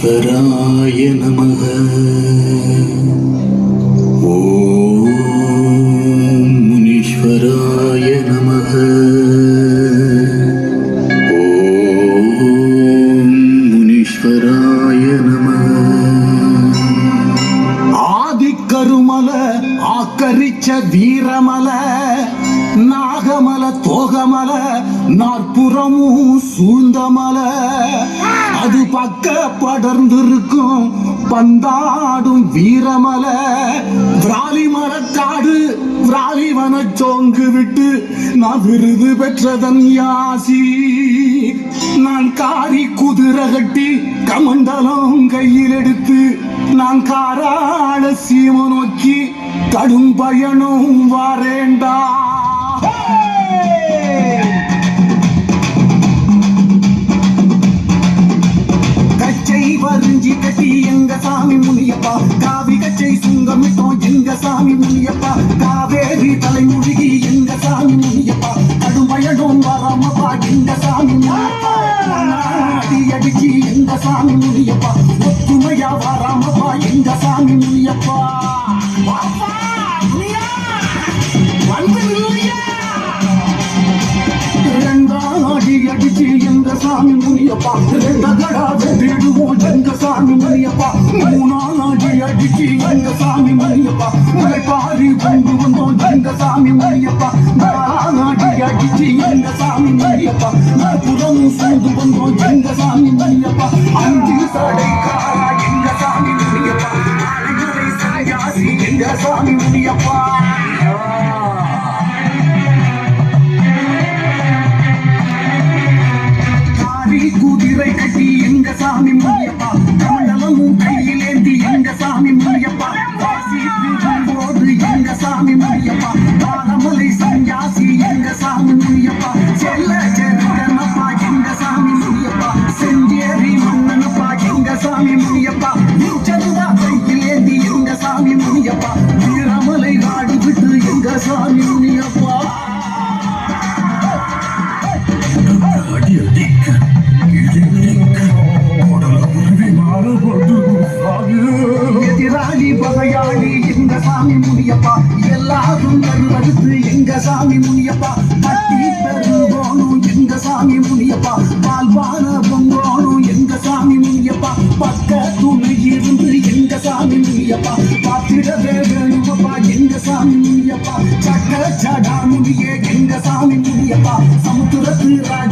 ஈஸ்வராய நமக. ஓம் முனீஸ்வராய நமக. ஓம் முனீஸ்வராய நமக. ஆதிக்கருமல ஆக்கரிச்ச வீரமல. நாகமல தோகமல நாற்புறமும் சூழ்ந்த மல. அது பக்க படர்ந்திருக்கும் பந்தாடும் வீரமல. விராலி மரக்காடு விராலி வனச்சோங்கு விட்டு நான் விருது பெற்றதன் யாசி. நான் காரி குதிரை கட்டி கமண்டலம் கையில் எடுத்து நான் காராள சீம நோக்கி கடும் பயணம் வாரேண்டா. காவி கச்சை சுங்கமிட்டோம் எங்க சாமி முனியப்பா? காவேரி தலைமுழுகி எங்க சாமி முனியப்பா? கடும் பயணம் வராமப்பா எங்க சாமி முனியப்பா? அடி அடிச்சு எங்க சாமி முனியப்பா? ஒத்துமையா வராமப்பா எங்க சாமி முனியப்பா? அடிச்சு எங்க சாமி முனியப்பா? ரெண்டகடா வெட்டிடுவோம் எங்க சாமி முனியப்பா? அடி அடிச்சு எங்க சாமி முனியப்பா பாரி கொண்டு வந்தோம் எங்க சாமி முனியப்பா நாலாம் அடி அடிச்சு எங்க சாமி முனியப்பா புறம் சூழ்ந்து வந்தோம் எங்க சாமி முனியப்பா அஞ்சு சடைக்காரா எங்க சாமி முனியப்பா அழகுரை சாயாசி எங்க சாமி முனியப்பா குதிரை கட்டி எங்க சாமி முனியப்பா சாமி முனியப்பா. உச்சந்தா கையில் ஏந்தி எங்க சாமி முனியப்பா. வீரமலை நாடு விட்டு எங்க சாமி முனியப்பா. அடி அடிக்க இடிக்க உடல மாறுபட்டு எதிராளி பகையாளி எங்க சாமி முனியப்பா. எல்லாரும் கருவறுத்து எங்க சாமி முனியப்பா. எங்க சாமி முனியப்பா.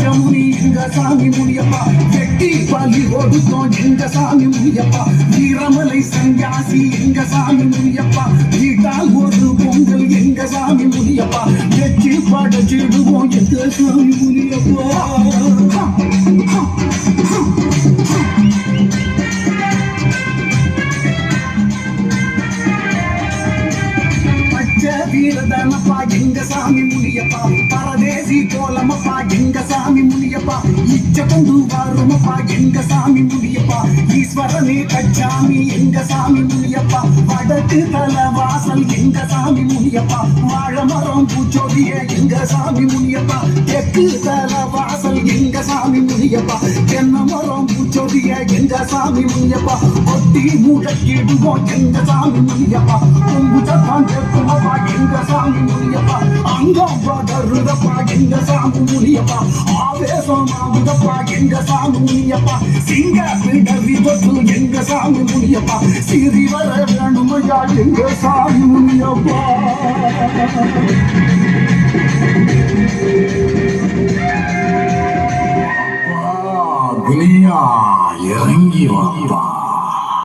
சமுத்திரத்து ராஜமுனி எங்க சாமி முனியப்பா வெட்டி பலி கொடுத்தோம் எங்க சாமி முனியப்பா வீரமலை சன்யாசி எங்க சாமி முனியப்பா? வீட்டால் ஒரு பொங்கல் எங்க சாமி முனியப்பா? வெட்டி படைச்சிடுவோம் எங்க சாமி முனி பச்சை வீரதனப்பா எங்க சாமி முனியப்பா. பரதேசி கோலமப்பா எங்க சாமி முனியப்பா. இச்ச கொண்டு வருமப்பா எங்க சாமி முனியப்பா. ஈஸ்வரனே கச்சாமி எங்க சாமி முனியப்பா. வடக்கு தல வாசல் எங்க சாமி முனியப்பா வாழமரம் பூச்சோதிய எங்க சாமி முனியப்பா. தெற்கு தல வாசல் எங்க சாமி முனியப்பா. தென்னை மரம் பூச்சோதிய எங்க சாமி முனியப்பா. ஒட்டி முழக்கிடுவோம் எங்க சாமி முனியப்பா. கொம்பு சத்தான் தெற்குமப்பா எங்க சாமி முடியப்பா அங்கம் வளருதப்பா எங்க சாமி முடியப்பா ஆவேசமாகுதப்பா எங்க சாமி முடியப்பா சிங்க பிடரி விபத்து எங்க சாமி முடியப்பா சிறி வர வேணுமையா எங்க சாமி முடியப்பா துனியா இறங்கி வாப்பா.